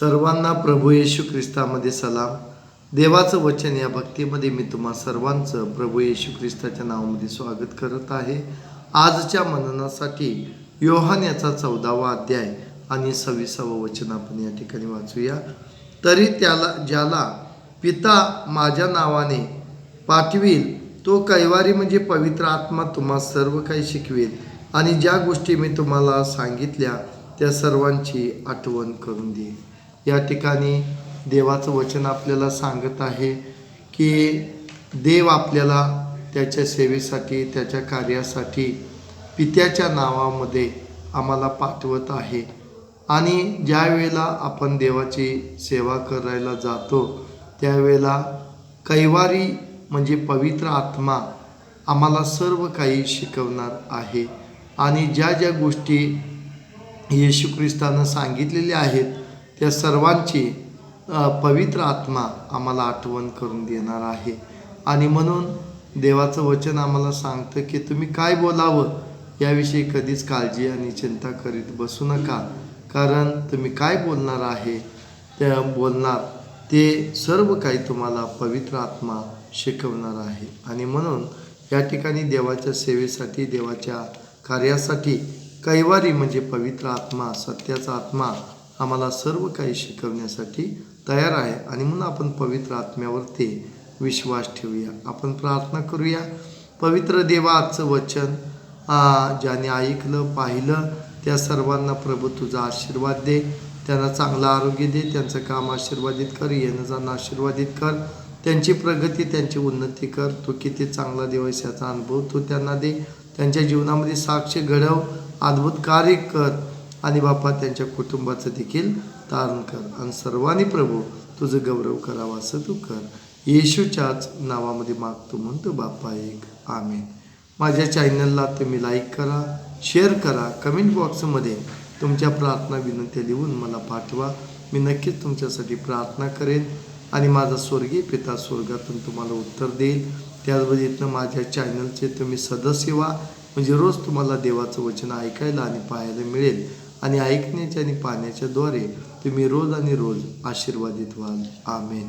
सर्वांना प्रभू येशू ख्रिस्तामध्ये सलाम. देवाचं वचन या भक्तीमध्ये मी तुम्हा सर्वांचं प्रभू येशू ख्रिस्ताच्या नावामध्ये स्वागत करत आहे. आजच्या मननासाठी योहान याचा चौदावा अध्याय आणि सव्वीसावं वचन आपण या ठिकाणी वाचूया. तरी त्याला ज्याला पिता माझ्या नावाने पाठवील तो कैवारी म्हणजे पवित्र आत्मा तुम्हा सर्व काही शिकवेल. आणि ज्या गोष्टी मी तुम्हाला सांगितल्या त्या सर्वांची आठवण करून देईल. या ठिकाणी देवाचं वचन आपल्याला सांगत आहे की देव आपल्याला त्याच्या सेवेसाठी त्याच्या कार्यासाठी पित्याच्या नावामध्ये आम्हाला पाठवत आहे. आणि ज्या वेळेला आपण देवाची सेवा करायला जातो त्यावेळेला कैवारी म्हणजे पवित्र आत्मा आम्हाला सर्व काही शिकवणार आहे. आणि ज्या ज्या गोष्टी येशू ख्रिस्तानं सांगितलेल्या आहेत या सर्वांची पवित्र आत्मा आम्हाला आठवण करून देणार आहे. आणि म्हणून देवाचं वचन आम्हाला सांगतं की तुम्ही काय बोलावं याविषयी कधीच काळजी आणि चिंता करीत बसू नका. कारण तुम्ही काय बोलणार आहे त्या बोलणार ते सर्व काही तुम्हाला पवित्र आत्मा शिकवणार आहे. आणि म्हणून या ठिकाणी देवाच्या सेवेसाठी देवाच्या कार्यासाठी कैवारी म्हणजे पवित्र आत्मा सत्याचा आत्मा आम्हाला सर्व काही शिकवण्यासाठी तयार आहे. आणि म्हणून आपण पवित्र आत्म्यावरती विश्वास ठेवूया. आपण प्रार्थना करूया. पवित्र देवाचं वचन आ, ज्याने ऐकलं पाहिलं त्या सर्वांना प्रभू तुझा आशीर्वाद दे. त्यांना चांगलं आरोग्य दे. त्यांचं काम आशीर्वादित कर. येणं जाणं आशीर्वादित कर. त्यांची प्रगती त्यांची उन्नती कर. तू किती चांगला दिवस याचा अनुभव तू त्यांना दे. त्यांच्या जीवनामध्ये साक्ष घडव. अद्भुत कार्य कर. आणि बापा त्यांच्या कुटुंबाचं देखील तारण कर. आणि सर्वांनी प्रभू तुझं गौरव करावा असं तू कर. येशूच्याच नावामध्ये मागतो म्हणतो बाप्पा एक. आमेन. माझ्या चॅनलला तुम्ही लाईक करा शेअर करा कमेंट बॉक्समध्ये तुमच्या प्रार्थना विनंत्या लिहून मला पाठवा. मी नक्कीच तुमच्यासाठी प्रार्थना करेन आणि माझा स्वर्गीय पिता स्वर्गातून तुम्हाला उत्तर देईल. त्याचबरोबर माझ्या चॅनलचे तुम्ही सदस्य व्हा. म्हणजे रोज तुम्हाला देवाचं वचन ऐकायला आणि पाहायला मिळेल. आणि ऐकण्याच्या आणि पाहण्याच्या द्वारे तुम्ही रोज आणि रोज आशीर्वादित व्हाल. आमेन.